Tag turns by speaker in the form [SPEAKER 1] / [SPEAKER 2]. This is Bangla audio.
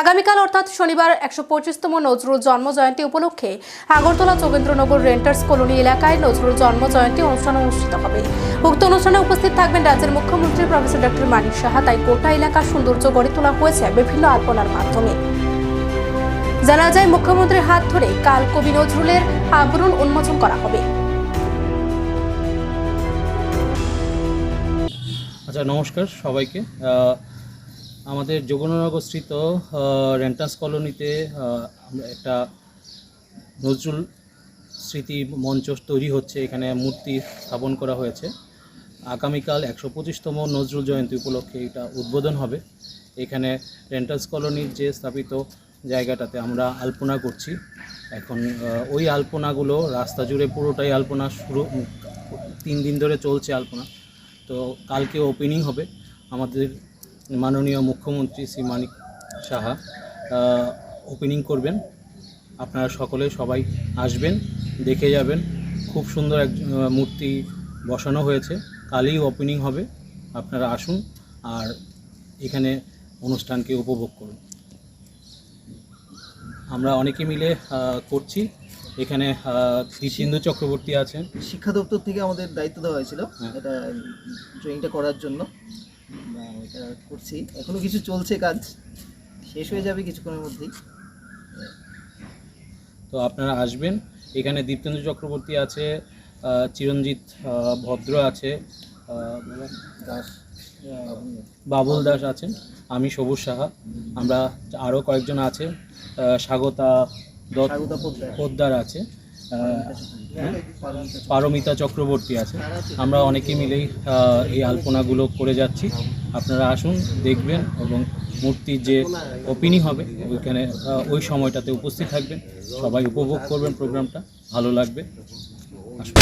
[SPEAKER 1] আগামীকাল অর্থাৎ শনিবার একশো পঁচিশতম নজরুল জন্ম জয়ন্তী উপলক্ষে আগরতলা যোগেন্দ্রনগর রেন্টার্স কলোনি এলাকায় নজরুল জন্ম জয়ন্তী অনুষ্ঠান অনুষ্ঠিত হবে। উক্ত অনুষ্ঠানে উপস্থিত থাকবেন রাজ্যের মুখ্যমন্ত্রী প্রফেসর ডক্টর মানিক সাহা। তাই গোটা এলাকার সৌন্দর্য গড়ে তোলা হয়েছে বিভিন্ন আলপনার মাধ্যমে। জানা যায়, মুখ্যমন্ত্রীর হাত ধরে কাল কবি নজরুলের আবরণ উন্মোচন করা হবে।
[SPEAKER 2] আচ্ছা নমস্কার সবাইকে। আমাদের যোগনগরস্থিত রেন্টাস কলোনিতে একটা নজরুল স্মৃতি মঞ্চ তৈরি হচ্ছে। এখানে মূর্তি স্থাপন করা হয়েছে। আগামীকাল একশো পঁচিশতম নজরুল জয়ন্তী উপলক্ষে এটা উদ্বোধন হবে। এখানে রেন্টাস কলোনির যে স্থাপিত জায়গাটাতে আমরা আলপনা করছি। এখন ওই আলপনাগুলো রাস্তা জুড়ে পুরোটাই আলপনা শুরু তিন দিন ধরে চলছে আলপনা। তো কালকে ওপেনিং হবে। আমাদের মাননীয় মুখ্যমন্ত্রী শ্রী মানিক সাহা ওপেনিং করবেন। আপনারা সকলে সবাই আসবেন দেখে যাবেন। খুব সুন্দর এক মূর্তি বসানো হয়েছে। কালই ওপেনিং হবে। আপনারা আসুন আর এখানে অনুষ্ঠানকে উপভোগ করুন। আমরা অনেকে মিলে করছি। এখানে কৃষিন্দু চক্রবর্তী আছেন।
[SPEAKER 3] শিক্ষা দপ্তর থেকে আমাদের দায়িত্ব দেওয়া হয়েছিল
[SPEAKER 2] হ্যাঁ।
[SPEAKER 3] এটা ড্রয়িংটা করার জন্য। এটা করছি। এখনও কিছু চলছে কাজ। শেষ হয়ে যাবে কিছুক্ষণের মধ্যেই।
[SPEAKER 2] তো আপনারা আসবেন। এখানে দীপ্তেন্দু চক্রবর্তী আছে চিরঞ্জিত ভদ্র আছে
[SPEAKER 3] দাস
[SPEAKER 2] বাবুল। দাস আছেন আমি সবুজ সাহা। আমরা আরও কয়েকজন আছে স্বাগতা দত্ত
[SPEAKER 3] পোদ্দার
[SPEAKER 2] আছে। পারমিতা চক্রবর্তী আছে। আমরা অনেকে মিলেই এই আলপনাগুলো করে যাচ্ছি। আপনারা আসুন, দেখবেন এবং মূর্তির যে ওপিনি হবে, ওইখানে ওই সময়টাতে উপস্থিত থাকবেন। সবাই উপভোগ করবেন প্রোগ্রামটা। ভালো লাগবে। আসুন।